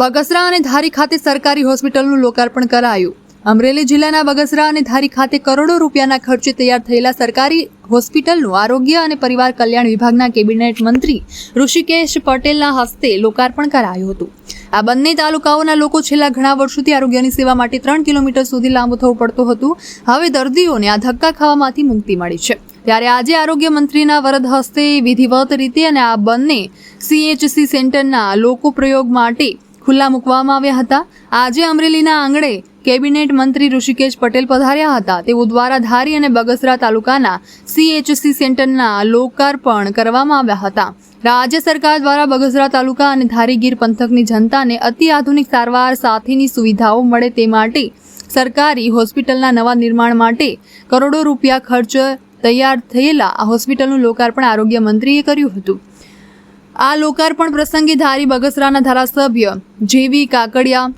બગસરા અને ધારી ખાતે સરકારી હોસ્પિટલનું લોકાર્પણ કરાયું. અમરેલી જિલ્લાના બગસરા અને ધારી ખાતે કરોડો રૂપિયાના ખર્ચે તૈયાર થયેલા સરકારી હોસ્પિટલનું આરોગ્ય અને પરિવાર કલ્યાણ વિભાગના કેબિનેટ મંત્રી ઋષિકેશ પટેલના હસ્તે લોકાર્પણ કરાયું હતું. આ બંને તાલુકાઓના લોકો છેલ્લા ઘણા વર્ષોથી આરોગ્યની સેવા માટે ત્રણ કિલોમીટર સુધી લાંબુ થવું પડતું હતું. હવે દર્દીઓને આ ધક્કા ખાવામાંથી મુક્તિ મળી છે. ત્યારે આજે આરોગ્ય મંત્રીના વરદ હસ્તે વિધિવત રીતે અને આ બંને સીએચસી સેન્ટરના લોકો પ્રયોગ માટે ખુલ્લા મૂકવામાં આવ્યા હતા. આજે અમરેલીના આંગણે કેબિનેટ મંત્રી ઋષિકેશ પટેલ પધાર્યા હતા. તેઓ દ્વારા ધારી અને બગસરા તાલુકાના સીએચસી સેન્ટરના લોકાર્પણ કરવામાં આવ્યા હતા. રાજ્ય સરકાર દ્વારા બગસરા તાલુકા અને ધારી ગીર પંથકની જનતાને અતિ આધુનિક સારવાર સાથેની સુવિધાઓ મળે તે માટે સરકારી હોસ્પિટલના નવા નિર્માણ માટે કરોડો રૂપિયા ખર્ચ તૈયાર થયેલા આ હોસ્પિટલનું લોકાર્પણ આરોગ્ય મંત્રીએ કર્યું હતું. આ લોકાર્પણ પ્રસંગે ધારી બગસરાના ધારાસભ્ય જેવી કાકડિયા,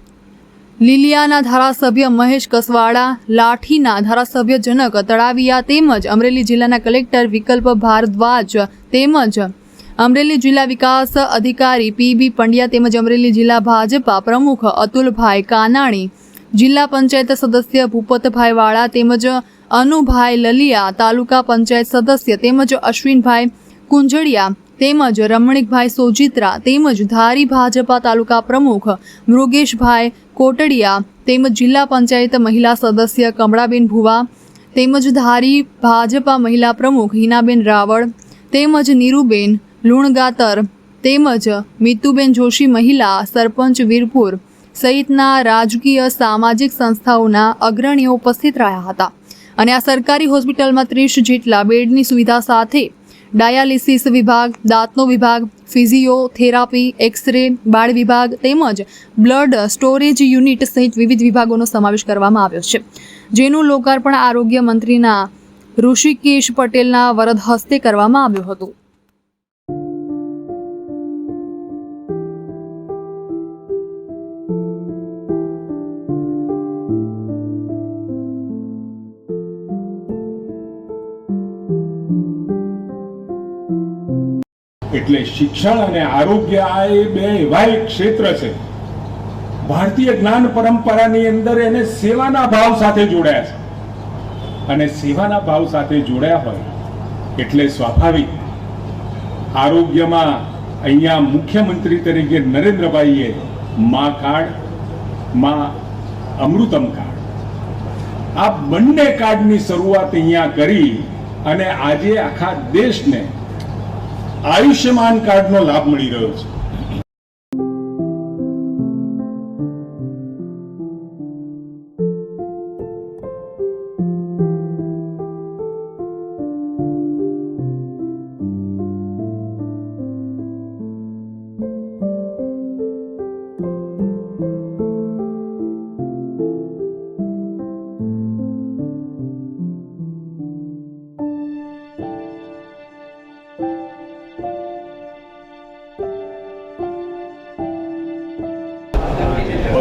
લીલિયાના ધારાસભ્ય મહેશ કસવાડા, લાઠીના ધારાસભ્ય જનક તળાવિયા તેમજ અમરેલી જિલ્લાના કલેક્ટર વિકલ્પ ભારદ્વાજ તેમજ અમરેલી જિલ્લા વિકાસ અધિકારી પીબી પંડ્યા તેમજ અમરેલી જિલ્લા ભાજપા પ્રમુખ અતુલભાઈ કાનાણી, જિલ્લા પંચાયત સદસ્ય ભૂપતભાઈ વાળા તેમજ અનુભાઈ લલિયા, તાલુકા પંચાયત સદસ્ય તેમજ અશ્વિનભાઈ કુંજળિયા તેમજ રમણીકભાઈ સોજિત્રા તેમજ ધારી ભાજપા તાલુકા પ્રમુખ મૃગેશભાઈ કોટડિયા તેમજ જિલ્લા પંચાયત મહિલા સદસ્ય કમળાબેન ભુવા તેમજ ધારી ભાજપા મહિલા પ્રમુખ હિનાબેન રાવળ તેમજ નીરુબેન લુણગાતર તેમજ મિતુબેન જોશી મહિલા સરપંચ વીરપુર સહિતના રાજકીય સામાજિક સંસ્થાઓના અગ્રણીઓ ઉપસ્થિત રહ્યા હતા. અને આ સરકારી હોસ્પિટલમાં ત્રીસ જેટલા બેડની સુવિધા સાથે ડાયાલિસિસ વિભાગ, દાંતનો વિભાગ, ફિઝિયોથેરાપી, એક્સરે, બાળ વિભાગ તેમજ બ્લડ સ્ટોરેજ યુનિટ સહિત વિવિધ વિભાગોનો સમાવેશ કરવામાં આવ્યો છે. જેનું લોકાર્પણ આરોગ્ય મંત્રીના ઋષિકેશ પટેલના વરદ હસ્તે કરવામાં આવ્યું હતું. એટલે શિક્ષણ અને આરોગ્ય આ એ બે એવા એક ક્ષેત્ર છે. ભારતીય જ્ઞાન પરંપરાની અંદર એને સેવાના ભાવ સાથે જોડાયા છે. અને સેવાના ભાવ સાથે જોડાયા હોય એટલે સ્વાભાવિક આરોગ્યમાં અહીંયા મુખ્યમંત્રી તરીકે નરેન્દ્રભાઈએ મા કાર્ડ મા અમૃતમ કાર્ડ આ બંને કાર્ડની શરૂઆત અહીંયા કરી અને આજે આખા દેશને આયુષ્યમાન કાર્ડનો લાભ મળી રહ્યો છે.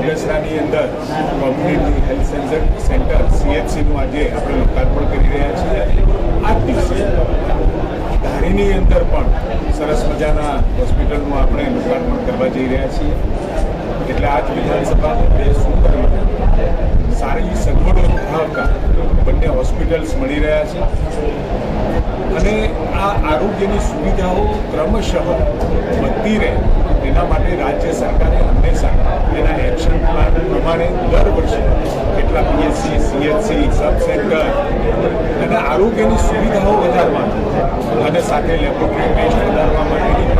બગસરાની અંદર કોમ્યુનિટી હેલ્થ સેન્ટર સેન્ટર સીએચસીનું આજે આપણે લોકાર્પણ કરી રહ્યા છીએ. આ દિવસે ધારીની અંદર પણ સરસ મજાના હોસ્પિટલનું આપણે લોકાર્પણ કરવા જઈ રહ્યા છીએ. એટલે આજ વિધાનસભા બે સુપર સારી સગવડો ધરાવતા બંને હોસ્પિટલ્સ મળી રહ્યા છે. અને આ આરોગ્યની સુવિધાઓ ક્રમશઃ વધતી રહે. એના માટે રાજ્ય સરકારે હંમેશા એના એક્શન પ્લાન પ્રમાણે દર વર્ષે કેટલા પીએચસી સીએચસી સબ સેન્ટર અને આરોગ્યની સુવિધાઓ વધારવા અને સાથે લેબોરેટરી ટેસ્ટ